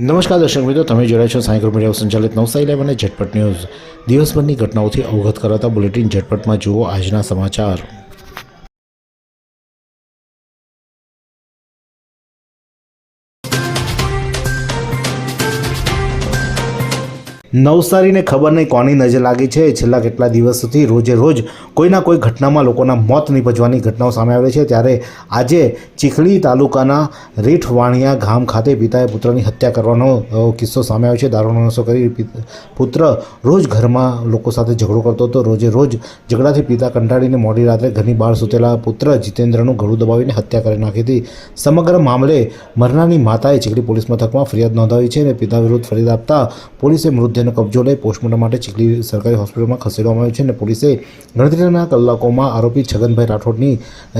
નમસ્કાર દર્શક મિત્રો, તમે જોડાયા છો સાયકલ મીડિયા સંચાલિત નવસા ઇલેવન અને ઝટપટ ન્યૂઝ. દિવસભરની ઘટનાઓથી અવગત કરાતા બુલેટિન ઝટપટમાં જુઓ આજના સમાચાર. નવસારીને ખબર નહીં કોની નજર લાગી છે. છેલ્લા કેટલા દિવસોથી રોજે રોજ કોઈના કોઈ ઘટનામાં લોકોના મોત નીપજવાની ઘટનાઓ સામે આવે છે. ત્યારે આજે ચીખલી તાલુકાના રીઠવાણિયા ગામ ખાતે પિતાએ પુત્રની હત્યા કરવાનો કિસ્સો સામે આવ્યો છે. દારૂનો નશો કરી પુત્ર રોજ ઘરમાં લોકો સાથે ઝઘડો કરતો હતો. રોજે રોજ ઝઘડાથી પિતા કંટાળીને મોડી રાત્રે ઘરની બહાર સૂતેલા પુત્ર જીતેન્દ્રનું ગળું દબાવીને હત્યા કરી નાખી હતી. સમગ્ર મામલે મરનારની માતાએ ચીખલી પોલીસ મથકમાં ફરિયાદ નોંધાવી છે અને પિતા વિરુદ્ધ ફરિયાદ આપતા પોલીસે મૃતદેહનો કબજો લઈ પોસ્ટમોર્ટમ માટે ચીખલી સરકારી હોસ્પિટલમાં ખસેડવામાં આવ્યો છે અને પોલીસે ગણતરીના કલાકોમાં આરોપી છગનભાઈ રાઠોડની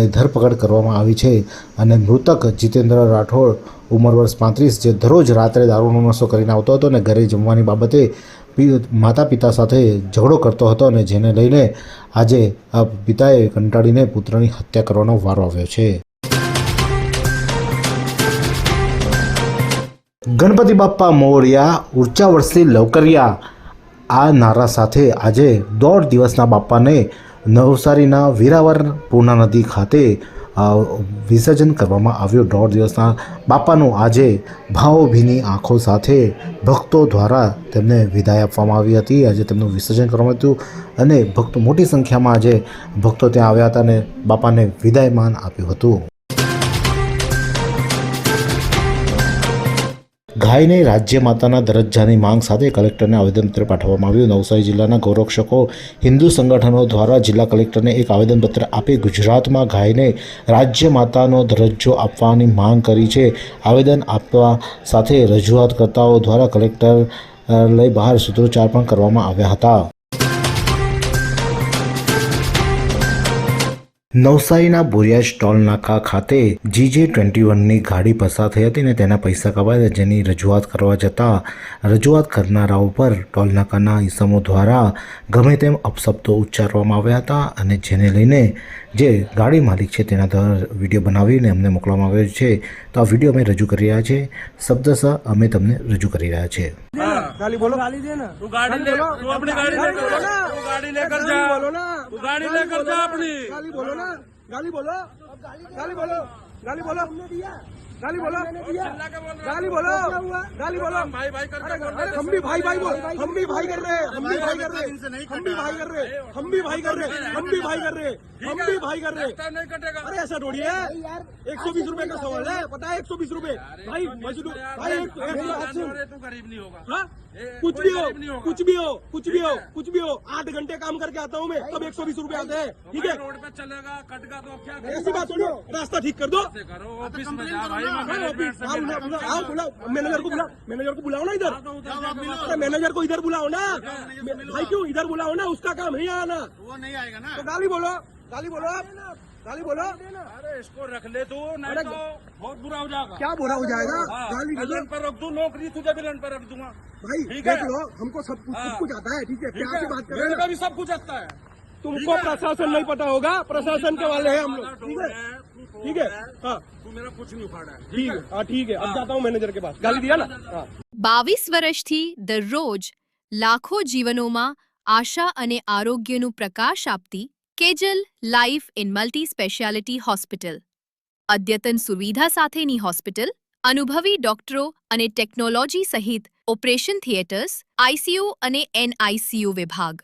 ધરપકડ કરવામાં આવી છે અને મૃતક જીતેન્દ્ર રાઠોડ ઉંમર વર્ષ પાંત્રીસ, જે દરરોજ રાત્રે દારૂનો નશો કરીને આવતો હતો અને ઘરે જમવાની બાબતે માતા પિતા સાથે ઝઘડો કરતો હતો અને જેને લઈને આજે આ પિતાએ કંટાળીને પુત્રની હત્યા કરવાનો વારો આવ્યો છે. ગણપતિ બાપ્પા મોરિયા ઉર્ચા વર્ષથી લવકરિયા. આ નારા સાથે આજે દોઢ દિવસના બાપ્પાને નવસારીના વીરાવર પૂર્ણા નદી ખાતે વિસર્જન કરવામાં આવ્યું. દોઢ દિવસના બાપાનું આજે ભાવભીની આંખો સાથે ભક્તો દ્વારા તેમને વિદાય આપવામાં આવી હતી. આજે તેમનું વિસર્જન કરવામાં હતું અને ભક્તો મોટી સંખ્યામાં આજે ભક્તો ત્યાં આવ્યા હતા અને બાપાને વિદાયમાન આપ્યું હતું. ગાયને રાજ્ય માતાના દરજ્જાની માંગ સાથે કલેક્ટરને આવેદનપત્ર પાઠવવામાં આવ્યું. નવસારી જિલ્લાના ગૌરક્ષકો હિન્દુ સંગઠનો દ્વારા જિલ્લા કલેક્ટરને એક આવેદનપત્ર આપી ગુજરાતમાં ગાયને રાજ્ય માતાનો દરજ્જો આપવાની માંગ કરી છે. આવેદન આપવા સાથે રજૂઆત કરતાઓ દ્વારા કલેક્ટર લઈ બહાર સૂત્રોચ્ચાર પણ કરવામાં આવ્યા હતા. નવસારીના બોરિયા સ્ટોલ નાકા ખાતે જીજે ટ્વેન્ટી વનની ગાડી પસાર થઈ હતી ને તેના પૈસા કપાયા જેની રજૂઆત કરવા જતાં રજૂઆત કરનારાઓ પર ટોલ નાકાના ઇસમો દ્વારા ગમે તેમ અપશબ્દો ઉચ્ચારવામાં આવ્યા હતા અને જેને લઈને જે ગાડી માલિક છે તેના દ્વારા વીડિયો બનાવીને અમને મોકલવામાં આવ્યો છે. તો આ વીડિયો અમે રજૂ કરી રહ્યા છે. શબ્દશ અમે તમને રજૂ કરી રહ્યા છે. गाली बोलो गाली देना तू गाड़ी ले तू अपनी गाड़ी लेकर बोलो जा ना। तू गाड़ी लेकर जा गाली बोलो ना तू गाड़ी लेकर जा अपनी गाली बोलो ना गाली बोलो गाली बोलो गाली बोलो गाली बोलो के बोल गाली बोलो। गाली बोलो। भाई भाई करके हम भी भाई भाई बोल हम भी भाई कर रहे हैं। हम भी भाई कर रहे हैं। हम भी भाई कर रहे हैं। हम भी भाई कर रहे हैं। हम भी भाई कर रहे हैं। हम भी भाई कर रहे हैं। अरे ऐसा थोड़ी है। एक सौ बीस रूपए का सवाल है। पता है एक सौ बीस रूपए? भाई मजदूर भाई सुन तू गरीब नहीं होगा। हाँ? कुछ भी हो। कुछ भी हो कुछ भी हो कुछ भी हो। आठ घंटे काम करके आता हूँ मैं। तब एक सौ बीस रूपए आते हैं? ठीक है? रोड पे चलेगा कटगा तो क्या ऐसी बात थोड़ी रास्ता ठीक कर दो। कैसे करो ऑफ़िस में हाँ, हाँ, मिलना आओ, बुलाओ मैनेजर को बुलाओ मैनेजर को बुलाओ ना इधर। मैनेजर को इधर बुलाओ ना। भाई क्यों इधर बुलाओ ना उसका काम नहीं आना वो नहीं आएगा ना। तो गाली बोलो गाली बोलो आप गाली बोलो। अरे इसको रख ले तू नहीं तो बहुत बुरा हो जाएगा। क्या बुरा हो जाएगा? हाँ, गाली दे पर रख दूँ नौकरी तुझे विलन पर रख दूँगा। भाई देख लो हमको सब कुछ सब हाँ। कुछ आता है ठीक है? है? बात कर रहे हैं? सब कुछ आता है। तुमको प्रशासन नहीं पता होगा प्रशासन के वाले हैं हम लोग ठीक है ठीक है हाँ तू मेरा कुछ नहीं उखाड़ा है ठीक है हाँ ठीक है अब जाता हूँ मैनेजर के पास गाली दिया ना हाँ બાવીસ વર્ષથી દરરોજ લાખો જીવનોમાં આશા અને આરોગ્યનું પ્રકાશ આપતી Kejal life in multi speciality hospital અદ્યતન સુવિધા સાથેની હોસ્પિટલ અનુભવી ડોક્ટરો અને ટેકનોલોજી સહિત ઓપરેશન થિયેટર્સ આઈસીયુ અને એનઆઈસીયુ વિભાગ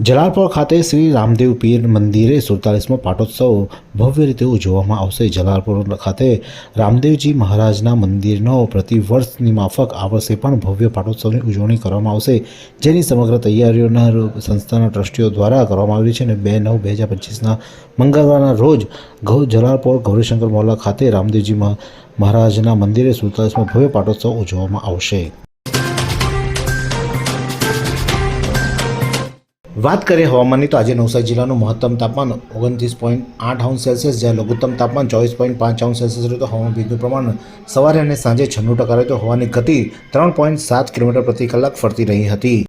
જલાલપોર ખાતે શ્રી રામદેવ પીર મંદિરે સુડતાલીસમો પાટોત્સવ ભવ્ય રીતે ઉજવવામાં આવશે. જલાલપોર ખાતે રામદેવજી મહારાજના મંદિરનો પ્રતિવર્ષની માફક આ વર્ષે પણ ભવ્ય પાટોત્સવની ઉજવણી કરવામાં આવશે, જેની સમગ્ર તૈયારીઓના સંસ્થાના ટ્રસ્ટીઓ દ્વારા કરવામાં આવી છે અને બે નવ બે હજાર પચીસના મંગળવારના રોજ ગૌ જલાલપોર ગૌરીશંકર મોહલ્લા ખાતે રામદેવજી મહારાજના મંદિરે સુડતાલીસમો ભવ્ય પાટોત્સવ ઉજવવામાં આવશે. વાત કરીએ હવામાનની, તો આજે નવસારી જિલ્લાનું મહત્તમ તાપમાન ઓગણત્રીસ પોઈન્ટ આઠ અંશ સેલ્સિયસ, જ્યારે લઘુત્તમ તાપમાન ચોવીસ પોઈન્ટ પાંચ અંશ સેલ્સિયસ રહ્યું, તો હવામાન ભેજનું પ્રમાણ સવારે અને સાંજે છન્નું ટકા રહ્યું, તો હવાની ગતિ ત્રણ પોઈન્ટ સાત કિલોમીટર પ્રતિ કલાક ફરતી રહી હતી.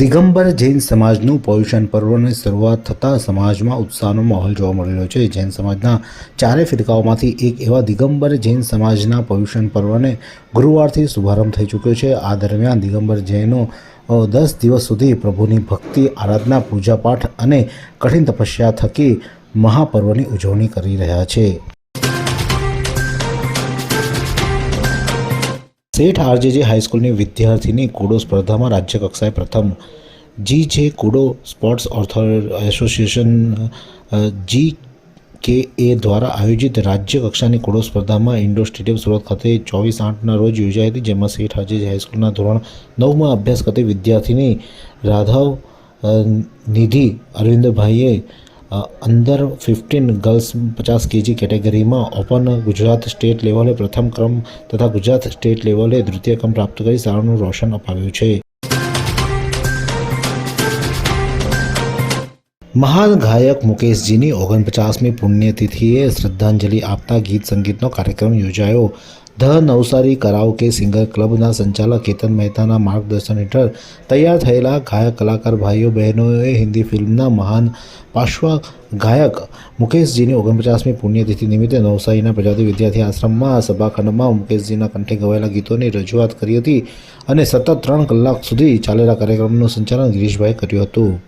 દિગંબર જૈન સમાજનું પોલ્યુશન પર્વની શરૂઆત થતાં સમાજમાં ઉત્સાહનો માહોલ જોવા મળી રહ્યો છે. જૈન સમાજના ચારે ફિરકાઓમાંથી એક એવા દિગંબર જૈન સમાજના પોલ્યુશન પર્વને ગુરુવારથી શુભારંભ થઈ ચૂક્યો છે. આ દરમિયાન દિગંબર જૈનો દસ દિવસ સુધી પ્રભુની ભક્તિ, આરાધના, પૂજાપાઠ અને કઠિન તપસ્યા થકી મહાપર્વની ઉજવણી કરી રહ્યા છે. શેઠ આરજેજે હાઈસ્કૂલની વિદ્યાર્થીની કુડો સ્પર્ધામાં રાજ્ય કક્ષાએ પ્રથમ G J Kudo sports authority association G K A દ્વારા આયોજિત રાજ્ય કક્ષાની કુડો સ્પર્ધામાં ઇન્ડોર સ્ટેડિયમ સુરત ખાતે ચોવીસ આઠના રોજ યોજાઈ હતી, જેમાં શેઠ આરજેજ હાઈસ્કૂલના ધોરણ નવમાં અભ્યાસ કરતી વિદ્યાર્થીની રાધવ નિધિ અરવિંદભાઈએ અંડર ફિફ્ટીન ગર્લ્સ પચાસ કેજી કેટેગરીમાં ઓપન ગુજરાત સ્ટેટ લેવલે પ્રથમ ક્રમ તથા ગુજરાત સ્ટેટ લેવલે દ્વિતીય ક્રમ પ્રાપ્ત કરી શાળાનું રોશન અપાવ્યું છે. મહાન ગાયક મુકેશજીની ઓગણપચાસમી પુણ્યતિથિએ શ્રદ્ધાંજલિ આપતા ગીત સંગીતનો કાર્યક્રમ યોજાયો. ધ નવસારી કરાઓકે સિંગર ક્લબના સંચાલક કેતન મહેતાના માર્ગદર્શન હેઠળ તૈયાર થયેલા ગાયક કલાકાર ભાઈઓ બહેનોએ હિન્દી ફિલ્મના મહાન પાર્શ્વ ગાયક મુકેશજીની ઓગણપચાસમી પુણ્યતિથિ નિમિત્તે નવસારીના પ્રજાતિ વિદ્યાર્થી આશ્રમમાં સભાખંડમાં મુકેશજીના કંઠે ગવાયેલા ગીતોની રજૂઆત કરી હતી અને સતત ત્રણ કલાક સુધી ચાલેલા કાર્યક્રમનું સંચાલન ગિરીશભાઈ કર્યું હતું.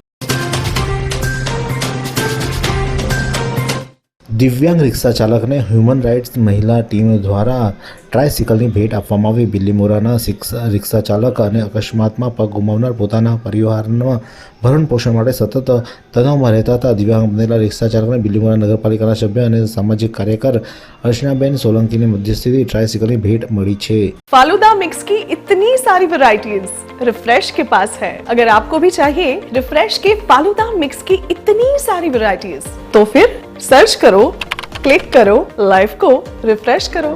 દિવ્યાંગ રિક્ષા ચાલકને હ્યુમન રાઇટ્સ મહિલા ટીમ દ્વારા ટ્રાયસિકલની ભેટ આપવામાં આવી બિલ્લીમોરાના શિક્ષા રિક્ષા ચાલક અને અકસ્માતમાં પગ ગુમાવનાર પોતાના પરિવારના ભરણ પોષણ માટે સતત તણાવમાં રહેતા હતા દિવ્યાંગ બનેલા રિક્ષા ચાલકને બિલ્લીમોરા નગરપાલિકાના સભ્ય અને સામાજિક કાર્યકર અર્ચનાબેન સોલંકીની મધ્યસ્થીથી ટ્રાયસિકલની ભેટ મળી છે फालूदा मिक्स की इतनी सारी वैरायटीज रिफ्रेश के पास है अगर आपको भी चाहिए रिफ्रेश के फालूदा मिक्स की इतनी सारी वैरायटीज तो फिर સર્ચ કરો ક્લિક કરો લાઈફ કો રિફ્રેશ કરો.